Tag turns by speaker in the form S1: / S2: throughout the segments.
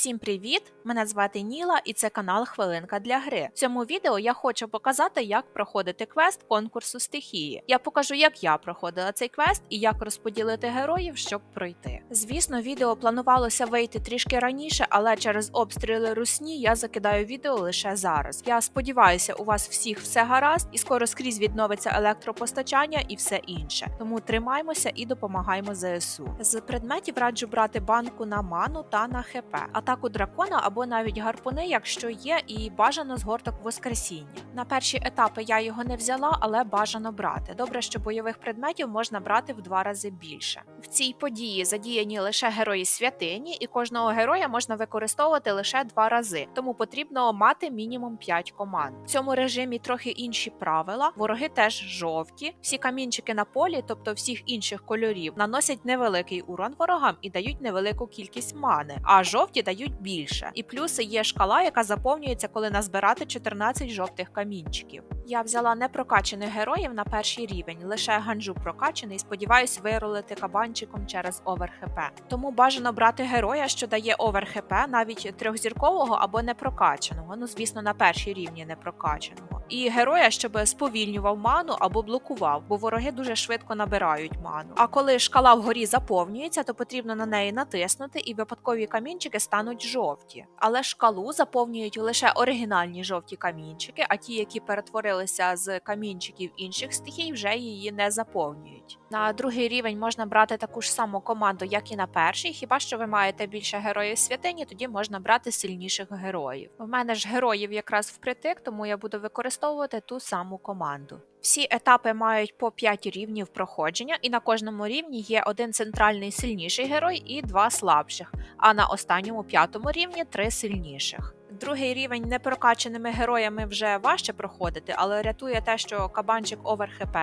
S1: Всім привіт! Мене звати Ніла і це канал Хвилинка для гри. В цьому відео я хочу показати, як проходити квест конкурсу стихії. Я покажу, як я проходила цей квест і як розподілити героїв, щоб пройти. Звісно, відео планувалося вийти трішки раніше, але через обстріли русні я закидаю відео лише зараз. Я сподіваюся, у вас всіх все гаразд, і скоро скрізь відновиться електропостачання і все інше. Тому тримаймося і допомагаємо ЗСУ. З предметів раджу брати банку на ману та на ХП, атаку дракона або навіть гарпуни, якщо є, і бажано згорток воскресіння. На перші етапи я його не взяла, але бажано брати. Добре, що бойових предметів можна брати в два рази більше. В цій події задіяні лише герої святині, і кожного героя можна використовувати лише два рази, тому потрібно мати мінімум 5 команд. В цьому режимі трохи інші правила. Вороги теж жовті. Всі камінчики на полі, тобто всіх інших кольорів, наносять невеликий урон ворогам і дають невелику кількість мани, а жовті дають більше. І плюси є шкала, яка заповнюється, коли назбирати 14 жовтих камінчиків. Я взяла непрокачених героїв на перший рівень, лише ганджу прокачений. Сподіваюсь виролити кабанчиком через овер ХП. Тому бажано брати героя, що дає овер ХП, навіть трьохзіркового або непрокачаного. Ну, звісно, на першій рівні непрокачаного. І героя, щоб сповільнював ману або блокував, бо вороги дуже швидко набирають ману. А коли шкала вгорі заповнюється, то потрібно на неї натиснути, і випадкові камінчики стануть жовті. Але шкалу заповнюють лише оригінальні жовті камінчики, а ті, які перетворилися з камінчиків інших стихій, вже її не заповнюють. На другий рівень можна брати таку ж саму команду, як і на перший. Хіба що ви маєте більше героїв святині, тоді можна брати сильніших героїв. У мене ж героїв якраз впритик, тому я буду використовувати ту саму команду. Всі етапи мають по 5 рівнів проходження, і на кожному рівні є один центральний сильніший герой і два слабших, а на останньому п'ятому рівні три сильніших. Другий рівень непрокаченими героями вже важче проходити, але рятує те, що кабанчик овер ХП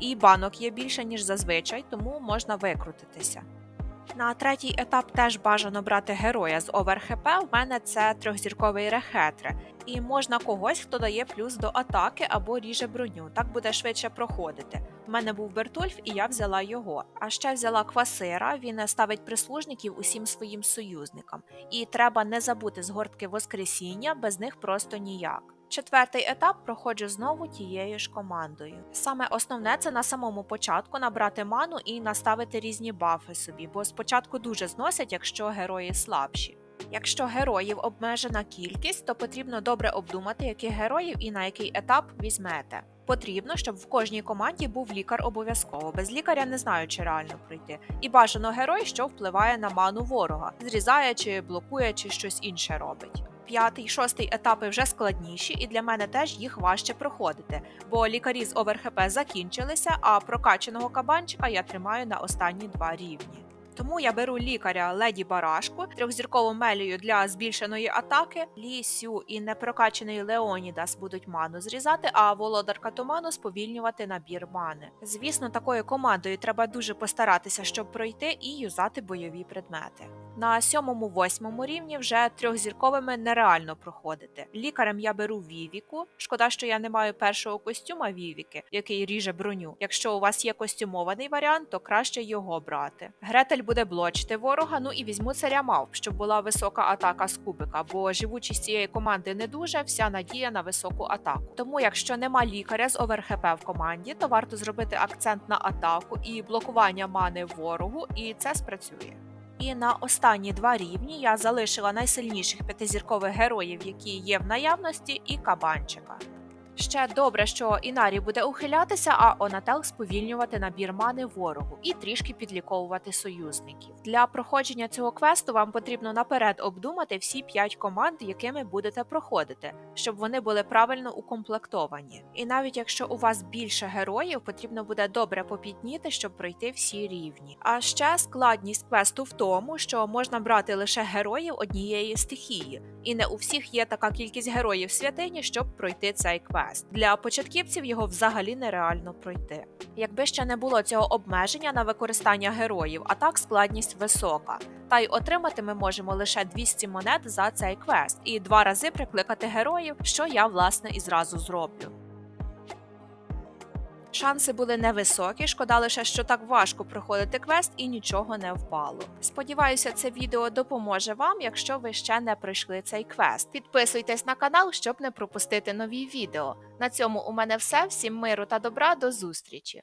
S1: і банок є більше, ніж зазвичай, тому можна викрутитися. На третій етап теж бажано брати героя з овер ХП. В мене це трьохзірковий рехетре. І можна когось, хто дає плюс до атаки або ріже броню. Так буде швидше проходити. У мене був Бертульф, і я взяла його. А ще взяла квасира. Він ставить прислужників усім своїм союзникам. І треба не забути згортки Воскресіння, без них просто ніяк. Четвертий етап проходжу знову тією ж командою. Саме основне це на самому початку набрати ману і наставити різні бафи собі, бо спочатку дуже зносять, якщо герої слабші. Якщо героїв обмежена кількість, то потрібно добре обдумати, яких героїв і на який етап візьмете. Потрібно, щоб в кожній команді був лікар обов'язково. Без лікаря не знаю, чи реально пройти. І бажано герой, що впливає на ману ворога, зрізає чи блокує, чи щось інше робить. П'ятий, шостий етапи вже складніші, і для мене теж їх важче проходити, бо лікарі з ОВРХП закінчилися, а прокаченого кабанчика я тримаю на останні два рівні. Тому я беру лікаря леді барашку, трьохзіркову мелію для збільшеної атаки, лісю і непрокачений Леонідас будуть ману зрізати, а володарка туману сповільнювати набір мани. Звісно, такою командою треба дуже постаратися, щоб пройти і юзати бойові предмети. На сьомому восьмому рівні вже трьохзірковими нереально проходити. Лікарем я беру Вівіку. Шкода, що я не маю першого костюма Вівіки, який ріже броню. Якщо у вас є костюмований варіант, то краще його брати. Гретель буде блочити ворога. Ну і візьму царя мавп, щоб була висока атака з кубика, бо живучість цієї команди не дуже, вся надія на високу атаку. Тому, якщо нема лікаря з оверхп в команді, то варто зробити акцент на атаку і блокування мани ворогу, і це спрацює. І на останні два рівні я залишила найсильніших п'ятизіркових героїв, які є в наявності, і кабанчика. Ще добре, що Інарі буде ухилятися, а Онател сповільнювати набір мани ворогу і трішки підліковувати союзників. Для проходження цього квесту вам потрібно наперед обдумати всі 5 команд, якими будете проходити, щоб вони були правильно укомплектовані. І навіть якщо у вас більше героїв, потрібно буде добре попітніти, щоб пройти всі рівні. А ще складність квесту в тому, що можна брати лише героїв однієї стихії, і не у всіх є така кількість героїв святині, щоб пройти цей квест квест. Для початківців його взагалі нереально пройти. Якби ще не було цього обмеження на використання героїв, а так складність висока. Та й отримати ми можемо лише 200 монет за цей квест і два рази прикликати героїв, що я власне і зразу зроблю. Шанси були невисокі, шкода лише, що так важко проходити квест і нічого не впало. Сподіваюся, це відео допоможе вам, якщо ви ще не пройшли цей квест. Підписуйтесь на канал, щоб не пропустити нові відео. На цьому у мене все. Всім миру та добра, до зустрічі!